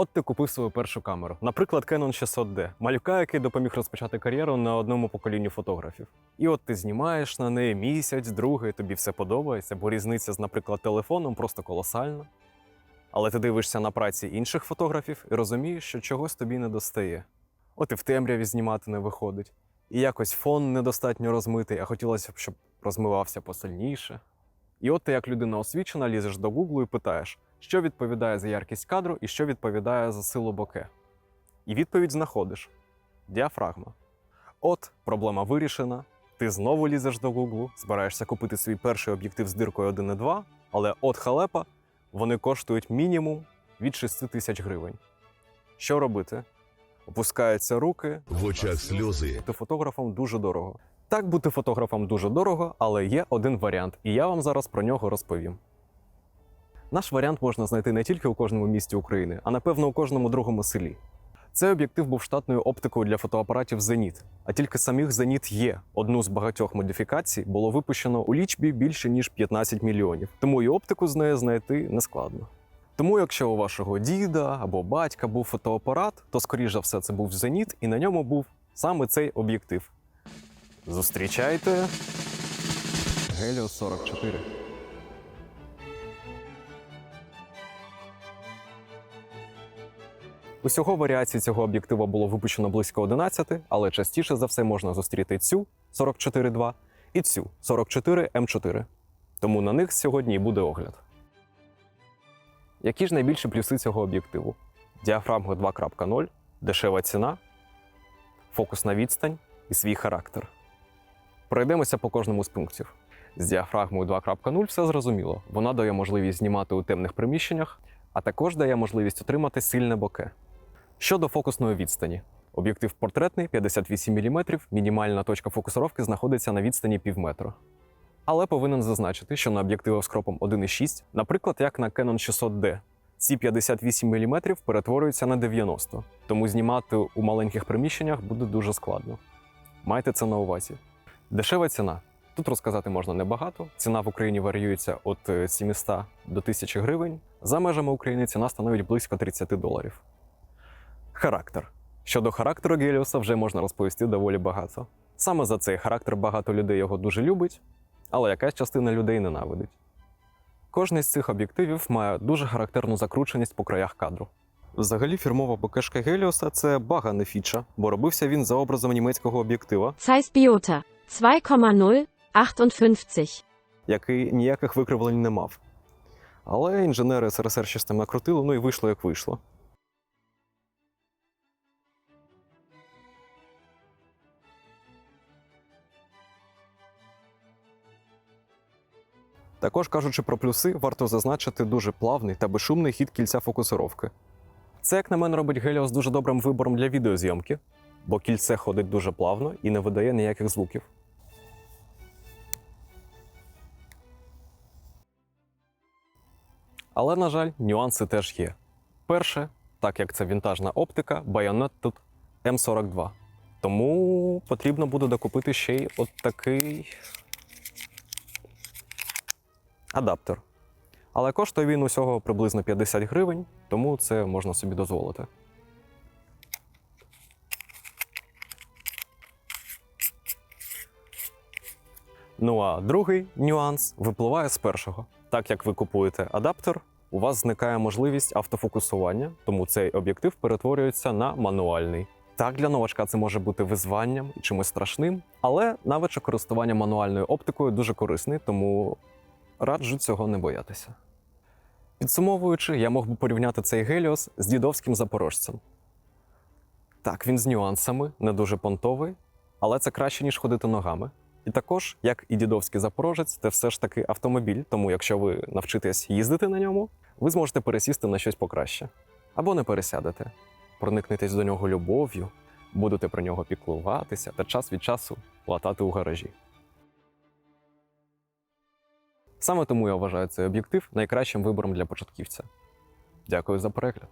От ти купив свою першу камеру, наприклад, Canon 600D, малюка, який допоміг розпочати кар'єру на одному поколінні фотографів. І от ти знімаєш на неї місяць, другий, тобі все подобається, бо різниця з, наприклад, телефоном просто колосальна. Але ти дивишся на праці інших фотографів і розумієш, що чогось тобі не достає. От і в темряві знімати не виходить, і якось фон недостатньо розмитий, а хотілося б, щоб розмивався посильніше. І от ти, як людина освічена, лізеш до Гуглу і питаєш, що відповідає за яркість кадру і що відповідає за силу боке. І відповідь знаходиш діафрагма. От проблема вирішена. Ти знову лізеш до Гуглу, збираєшся купити свій перший об'єктив з диркою 1,2, але от халепа вони коштують мінімум від 6 тисяч гривень. Що робити? Опускаються руки, В очах сльози. бути фотографом дуже дорого. Так, бути фотографом дуже дорого, але є один варіант, і я вам зараз про нього розповім. Наш варіант можна знайти не тільки у кожному місті України, а напевно у кожному другому селі. Цей об'єктив був штатною оптикою для фотоапаратів Зеніт, а тільки самих Зеніт є. Одну з багатьох модифікацій було випущено у лічбі більше ніж 15 мільйонів, тому і оптику з неї знайти нескладно. Тому, якщо у вашого діда або батька був фотоапарат, то скоріш за все це був Зеніт, і на ньому був саме цей об'єктив. Зустрічайте Геліо 44. Усього варіацій цього об'єктива було випущено близько 11, але частіше за все можна зустріти цю 44.2 і цю 44 М4. Тому на них сьогодні і буде огляд. Які ж найбільші плюси цього об'єктиву? Діафрагма 2.0, дешева ціна, фокусна відстань і свій характер. Пройдемося по кожному з пунктів. З діафрагмою 2.0 все зрозуміло. Вона дає можливість знімати у темних приміщеннях, а також дає можливість отримати сильне боке. Щодо фокусної відстані, об'єктив портретний 58 мм, мінімальна точка фокусировки знаходиться на відстані півметра. Але повинен зазначити, що на об'єктивах з кропом 1,6, наприклад, як на Canon 600D, ці 58 мм перетворюються на 90, тому знімати у маленьких приміщеннях буде дуже складно. Майте це на увазі. Дешева ціна. Тут розказати можна небагато. Ціна в Україні варіюється від 700 до 1000 гривень. За межами України ціна становить близько 30 доларів. Характер. Щодо характеру Геліуса вже можна розповісти доволі багато. Саме за цей характер багато людей його дуже любить, але якась частина людей ненавидить. Кожний з цих об'єктивів має дуже характерну закрученість по краях кадру. Взагалі, фірмова бокешка Геліоса це багана фіча, бо робився він за образом німецького об'єктива, Zeiss Biota 2,0 58. який ніяких викривлень не мав. Але інженери СРСР щось там накрутили, ну і вийшло як вийшло. Також кажучи про плюси, варто зазначити дуже плавний та безшумний хід кільця фокусировки. Це, як на мене, робить Helios дуже добрим вибором для відеозйомки, бо кільце ходить дуже плавно і не видає ніяких звуків. Але, на жаль, нюанси теж є. Перше, так як це вінтажна оптика, байонет тут М42. Тому потрібно буде докупити ще й от такий адаптер. Але коштує він усього приблизно 50 гривень, тому це можна собі дозволити. Ну а другий нюанс випливає з першого. Так як ви купуєте адаптер, у вас зникає можливість автофокусування, тому цей об'єктив перетворюється на мануальний. Так, для новачка це може бути визванням і чимось страшним, але навичок користування мануальною оптикою дуже корисний, тому раджу цього не боятися. Підсумовуючи, я мог би порівняти цей Геліос з дідовським запорожцем. Так, він з нюансами, не дуже понтовий, але це краще, ніж ходити ногами. І також, як і дідовський запорожець, це все ж таки автомобіль, тому якщо ви навчитесь їздити на ньому, ви зможете пересісти на щось покраще. Або не пересядете, проникнетесь до нього любов'ю, будете про нього піклуватися та час від часу латати у гаражі. Саме тому я вважаю цей об'єктив найкращим вибором для початківця. Дякую за перегляд.